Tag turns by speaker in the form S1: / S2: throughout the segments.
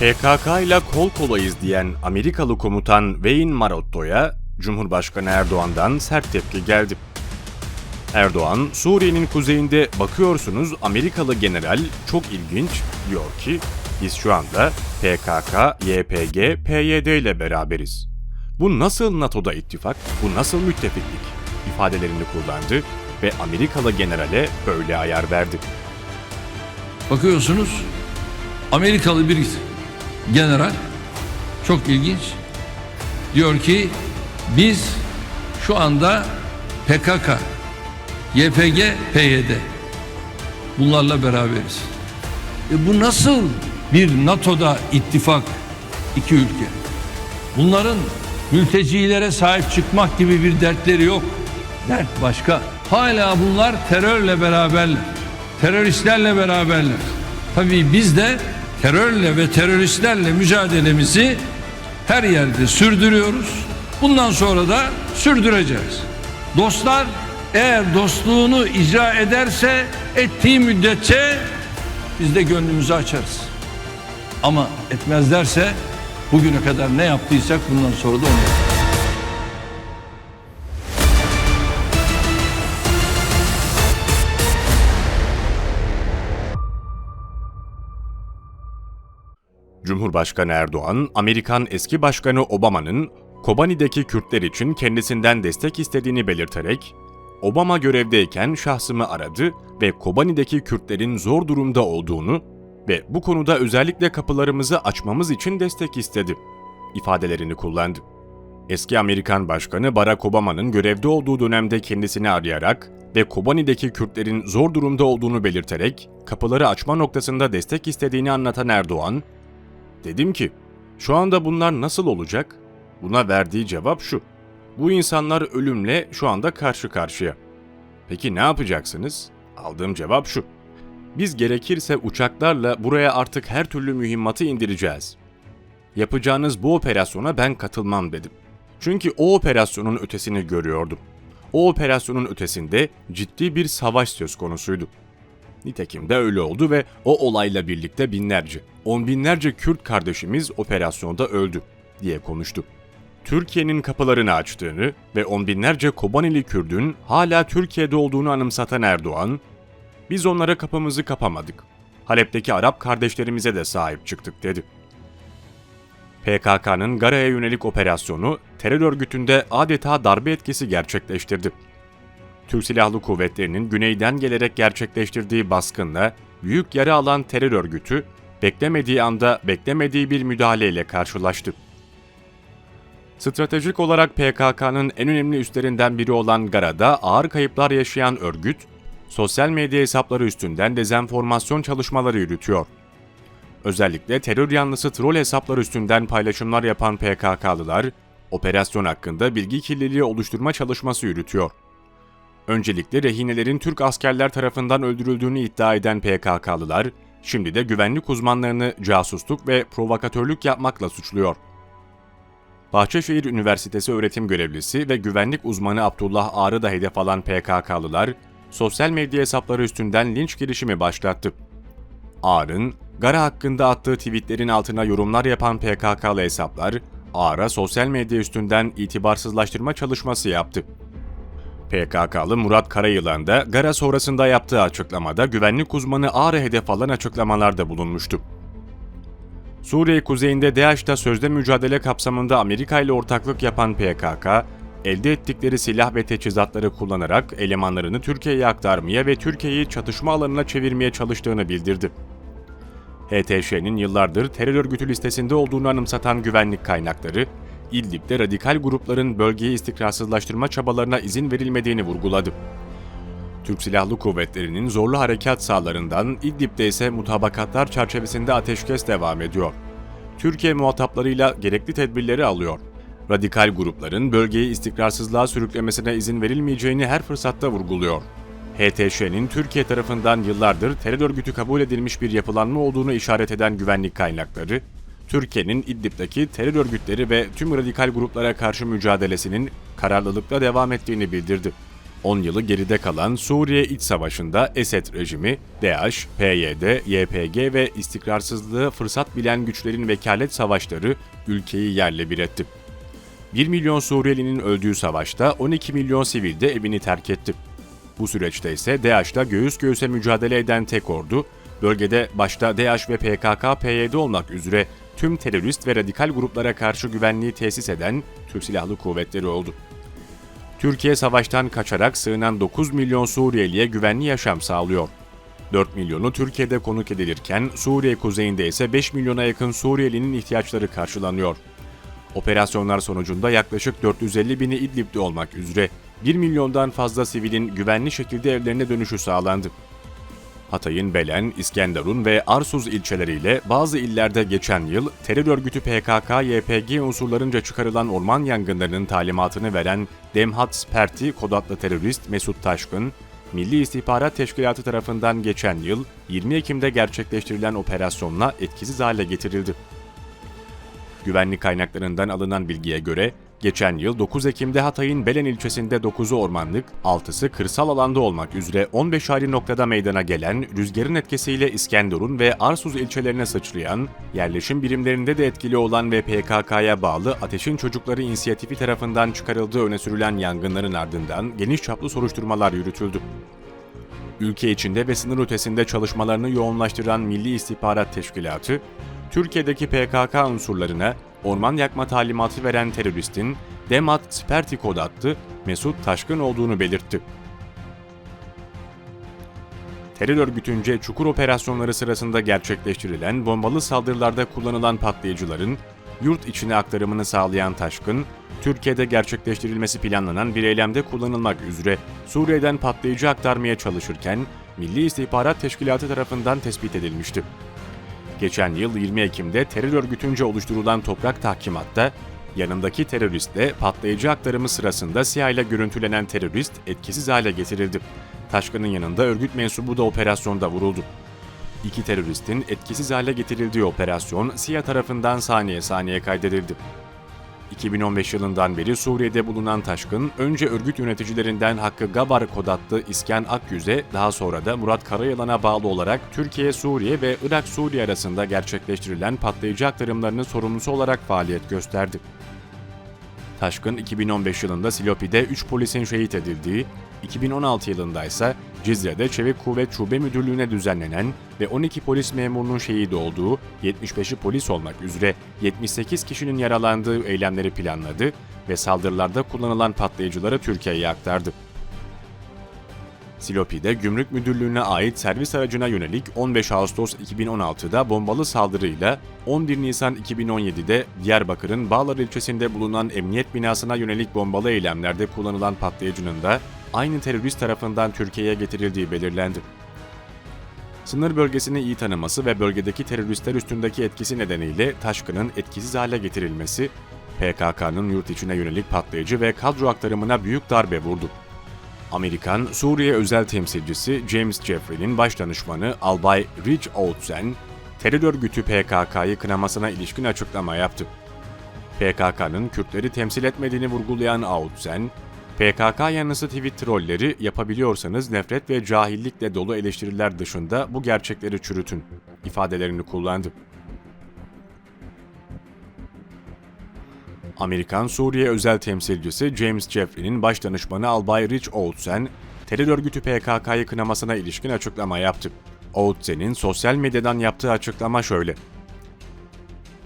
S1: PKK ile kol kolayız diyen Amerikalı komutan Wayne Marotto'ya Cumhurbaşkanı Erdoğan'dan sert tepki geldi. Erdoğan, Suriye'nin kuzeyinde bakıyorsunuz Amerikalı general çok ilginç diyor ki biz şu anda PKK, YPG, PYD ile beraberiz. Bu nasıl NATO'da ittifak, bu nasıl müttefiklik ifadelerini kullandı ve Amerikalı generale böyle ayar verdi.
S2: Bakıyorsunuz Amerikalı bir general çok ilginç diyor ki biz şu anda PKK, YPG, PYD bunlarla beraberiz. E bu nasıl bir NATO'da ittifak iki ülke? Bunların mültecilere sahip çıkmak gibi bir dertleri yok. Dert başka. Hala bunlar terörle beraberler. Teröristlerle beraberler. Tabii biz de terörle ve teröristlerle mücadelemizi her yerde sürdürüyoruz. Bundan sonra da sürdüreceğiz. Dostlar eğer dostluğunu icra ederse ettiği müddetçe biz de gönlümüzü açarız. Ama etmezlerse bugüne kadar ne yaptıysak bundan sonra da onu yaparız.
S1: Cumhurbaşkanı Erdoğan, Amerikan eski başkanı Obama'nın Kobani'deki Kürtler için kendisinden destek istediğini belirterek, Obama görevdeyken şahsımı aradı ve Kobani'deki Kürtlerin zor durumda olduğunu ve bu konuda özellikle kapılarımızı açmamız için destek istedi ifadelerini kullandı. Eski Amerikan Başkanı Barack Obama'nın görevde olduğu dönemde kendisini arayarak ve Kobani'deki Kürtlerin zor durumda olduğunu belirterek kapıları açma noktasında destek istediğini anlatan Erdoğan, Dedim ki, şu anda bunlar nasıl olacak? Buna verdiği cevap şu. Bu insanlar ölümle şu anda karşı karşıya. Peki ne yapacaksınız? Aldığım cevap şu. Biz gerekirse uçaklarla buraya artık her türlü mühimmatı indireceğiz. Yapacağınız bu operasyona ben katılmam dedim. Çünkü o operasyonun ötesini görüyordum. O operasyonun ötesinde ciddi bir savaş söz konusuydu. Nitekim de öyle oldu ve o olayla birlikte binlerce, on binlerce Kürt kardeşimiz operasyonda öldü diye konuştu. Türkiye'nin kapılarını açtığını ve on binlerce Kobanili Kürdün hala Türkiye'de olduğunu anımsatan Erdoğan, biz onlara kapımızı kapamadık. Halep'teki Arap kardeşlerimize de sahip çıktık dedi. PKK'nın Gara'ya yönelik operasyonu terör örgütünde adeta darbe etkisi gerçekleştirdi. Türk Silahlı Kuvvetleri'nin güneyden gelerek gerçekleştirdiği baskınla büyük yara alan terör örgütü beklemediği anda beklemediği bir müdahaleyle karşılaştı. Stratejik olarak PKK'nın en önemli üstlerinden biri olan Gara'da ağır kayıplar yaşayan örgüt, sosyal medya hesapları üstünden dezenformasyon çalışmaları yürütüyor. Özellikle terör yanlısı troll hesaplar üstünden paylaşımlar yapan PKK'lılar, operasyon hakkında bilgi kirliliği oluşturma çalışması yürütüyor. Öncelikle rehinelerin Türk askerler tarafından öldürüldüğünü iddia eden PKK'lılar, şimdi de güvenlik uzmanlarını casusluk ve provokatörlük yapmakla suçluyor. Bahçeşehir Üniversitesi öğretim görevlisi ve güvenlik uzmanı Abdullah Ağrı da hedef alan PKK'lılar, sosyal medya hesapları üstünden linç girişimi başlattı. Ağrı'nın, Gara hakkında attığı tweetlerin altına yorumlar yapan PKK'lı hesaplar, Ağr'a sosyal medya üstünden itibarsızlaştırma çalışması yaptı. PKK'lı Murat Karayılan da Gara sonrasında yaptığı açıklamada güvenlik uzmanı Ağrı hedef alan açıklamalarda bulunmuştu. Suriye kuzeyinde DAEŞ'ta sözde mücadele kapsamında Amerika ile ortaklık yapan PKK, elde ettikleri silah ve teçhizatları kullanarak elemanlarını Türkiye'ye aktarmaya ve Türkiye'yi çatışma alanına çevirmeye çalıştığını bildirdi. HTŞ'nin yıllardır terör örgütü listesinde olduğunu anımsatan güvenlik kaynakları, İdlib'de radikal grupların bölgeyi istikrarsızlaştırma çabalarına izin verilmediğini vurguladı. Türk Silahlı Kuvvetleri'nin zorlu harekat sahalarından İdlib'de ise mutabakatlar çerçevesinde ateşkes devam ediyor. Türkiye muhataplarıyla gerekli tedbirleri alıyor. Radikal grupların bölgeyi istikrarsızlığa sürüklemesine izin verilmeyeceğini her fırsatta vurguluyor. HTŞ'nin Türkiye tarafından yıllardır terör örgütü kabul edilmiş bir yapılanma olduğunu işaret eden güvenlik kaynakları, Türkiye'nin İdlib'deki terör örgütleri ve tüm radikal gruplara karşı mücadelesinin kararlılıkla devam ettiğini bildirdi. 10 yılı geride kalan Suriye İç Savaşı'nda Esed rejimi, DAEŞ, PYD, YPG ve istikrarsızlığı fırsat bilen güçlerin vekalet savaşları ülkeyi yerle bir etti. 1 milyon Suriyelinin öldüğü savaşta 12 milyon sivil de evini terk etti. Bu süreçte ise DAEŞ'la göğüs göğüse mücadele eden tek ordu, bölgede başta DAEŞ ve PKK-PYD olmak üzere tüm terörist ve radikal gruplara karşı güvenliği tesis eden Türk Silahlı Kuvvetleri oldu. Türkiye savaştan kaçarak sığınan 9 milyon Suriyeliye güvenli yaşam sağlıyor. 4 milyonu Türkiye'de konuk edilirken Suriye kuzeyinde ise 5 milyona yakın Suriyelinin ihtiyaçları karşılanıyor. Operasyonlar sonucunda yaklaşık 450 bini İdlib'de olmak üzere 1 milyondan fazla sivilin güvenli şekilde evlerine dönüşü sağlandı. Hatay'ın Belen, İskenderun ve Arsuz ilçeleriyle bazı illerde geçen yıl terör örgütü PKK-YPG unsurlarınca çıkarılan orman yangınlarının talimatını veren Demhat Sperti kod adlı terörist Mesut Taşkın, Milli İstihbarat Teşkilatı tarafından geçen yıl 20 Ekim'de gerçekleştirilen operasyonla etkisiz hale getirildi. Güvenlik kaynaklarından alınan bilgiye göre, geçen yıl 9 Ekim'de Hatay'ın Belen ilçesinde 9'u ormanlık, 6'sı kırsal alanda olmak üzere 15 ayrı noktada meydana gelen rüzgarın etkisiyle İskenderun ve Arsuz ilçelerine sıçrayan, yerleşim birimlerinde de etkili olan ve PKK'ya bağlı Ateşin Çocukları inisiyatifi tarafından çıkarıldığı öne sürülen yangınların ardından geniş çaplı soruşturmalar yürütüldü. Ülke içinde ve sınır ötesinde çalışmalarını yoğunlaştıran Milli İstihbarat Teşkilatı, Türkiye'deki PKK unsurlarına orman yakma talimatı veren teröristin Demat Sperti kod attı Mesut Taşkın olduğunu belirtti. Terör örgütünce çukur operasyonları sırasında gerçekleştirilen bombalı saldırılarda kullanılan patlayıcıların yurt içine aktarımını sağlayan Taşkın, Türkiye'de gerçekleştirilmesi planlanan bir eylemde kullanılmak üzere Suriye'den patlayıcı aktarmaya çalışırken Milli İstihbarat Teşkilatı tarafından tespit edilmişti. Geçen yıl 20 Ekim'de terör örgütünce oluşturulan toprak tahkimatta yanındaki teröristle patlayıcı aktarımı sırasında SİHA ile görüntülenen terörist etkisiz hale getirildi. Taşkın'ın yanında örgüt mensubu da operasyonda vuruldu. İki teröristin etkisiz hale getirildiği operasyon SİHA tarafından saniye saniye kaydedildi. 2015 yılından beri Suriye'de bulunan Taşkın, önce örgüt yöneticilerinden Hakkı Gabar kod attı İsken Akyüz'e, daha sonra da Murat Karayalan'a bağlı olarak Türkiye-Suriye ve Irak-Suriye arasında gerçekleştirilen patlayıcı aktarımlarının sorumlusu olarak faaliyet gösterdi. Taşkın 2015 yılında Silopi'de 3 polisin şehit edildiği, 2016 yılında ise Cizre'de Çevik Kuvvet Şube Müdürlüğü'ne düzenlenen ve 12 polis memurunun şehit olduğu, 75'i polis olmak üzere 78 kişinin yaralandığı eylemleri planladı ve saldırılarda kullanılan patlayıcıları Türkiye'ye aktardı. Silopi'de Gümrük Müdürlüğü'ne ait servis aracına yönelik 15 Ağustos 2016'da bombalı saldırıyla 11 Nisan 2017'de Diyarbakır'ın Bağlar ilçesinde bulunan emniyet binasına yönelik bombalı eylemlerde kullanılan patlayıcının da aynı terörist tarafından Türkiye'ye getirildiği belirlendi. Sınır bölgesini iyi tanıması ve bölgedeki teröristler üstündeki etkisi nedeniyle Taşkın'ın etkisiz hale getirilmesi, PKK'nın yurt içine yönelik patlayıcı ve kadro aktarımına büyük darbe vurdu. Amerikan Suriye özel temsilcisi James Jeffrey'nin başdanışmanı Albay Rich Oatzen, terör örgütü PKK'yı kınamasına ilişkin açıklama yaptı. PKK'nın Kürtleri temsil etmediğini vurgulayan Oatzen, PKK yanlısı tweet trolleri yapabiliyorsanız nefret ve cahillikle dolu eleştiriler dışında bu gerçekleri çürütün ifadelerini kullandı. Amerikan Suriye özel temsilcisi James Jeffrey'nin başdanışmanı Albay Rich Oatzen, terör örgütü PKK'yı kınamasına ilişkin açıklama yaptı. Oatzen'in sosyal medyadan yaptığı açıklama şöyle.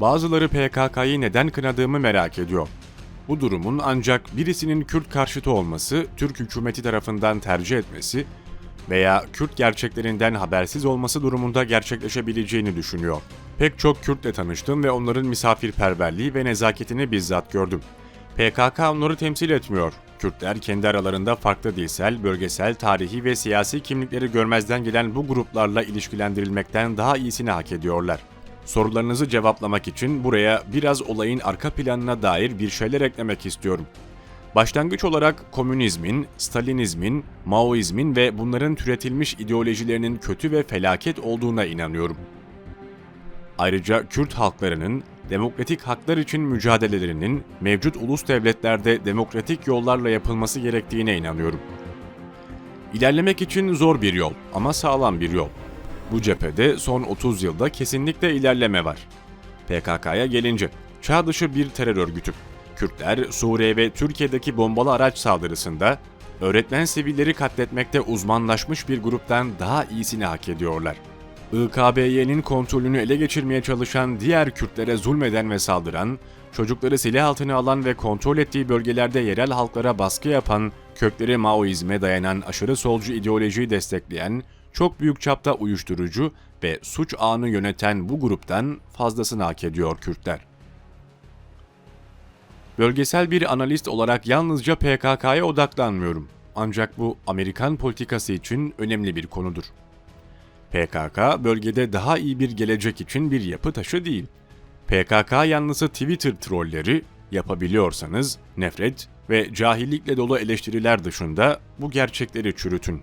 S1: Bazıları PKK'yı neden kınadığımı merak ediyor. Bu durumun ancak birisinin Kürt karşıtı olması, Türk hükümeti tarafından tercih etmesi veya Kürt gerçeklerinden habersiz olması durumunda gerçekleşebileceğini düşünüyor. Pek çok Kürtle tanıştım ve onların misafirperverliği ve nezaketini bizzat gördüm. PKK onları temsil etmiyor. Kürtler kendi aralarında farklı dilsel, bölgesel, tarihi ve siyasi kimlikleri görmezden gelen bu gruplarla ilişkilendirilmekten daha iyisini hak ediyorlar. Sorularınızı cevaplamak için buraya biraz olayın arka planına dair bir şeyler eklemek istiyorum. Başlangıç olarak komünizmin, Stalinizmin, Maoizmin ve bunların türetilmiş ideolojilerinin kötü ve felaket olduğuna inanıyorum. Ayrıca Kürt halklarının demokratik haklar için mücadelelerinin mevcut ulus devletlerde demokratik yollarla yapılması gerektiğine inanıyorum. İlerlemek için zor bir yol ama sağlam bir yol. Bu cephede son 30 yılda kesinlikle ilerleme var. PKK'ya gelince, çağ dışı bir terör örgütü. Kürtler, Suriye ve Türkiye'deki bombalı araç saldırısında öğretmen sivilleri katletmekte uzmanlaşmış bir gruptan daha iyisini hak ediyorlar. IKBY'nin kontrolünü ele geçirmeye çalışan diğer Kürtlere zulmeden ve saldıran, çocukları silah altına alan ve kontrol ettiği bölgelerde yerel halklara baskı yapan, kökleri Maoizme dayanan aşırı solcu ideolojiyi destekleyen, çok büyük çapta uyuşturucu ve suç ağını yöneten bu gruptan fazlasını hak ediyor Kürtler. Bölgesel bir analist olarak yalnızca PKK'ya odaklanmıyorum. Ancak bu Amerikan politikası için önemli bir konudur. PKK bölgede daha iyi bir gelecek için bir yapı taşı değil. PKK yanlısı Twitter trolleri yapabiliyorsanız nefret ve cahillikle dolu eleştiriler dışında bu gerçekleri çürütün.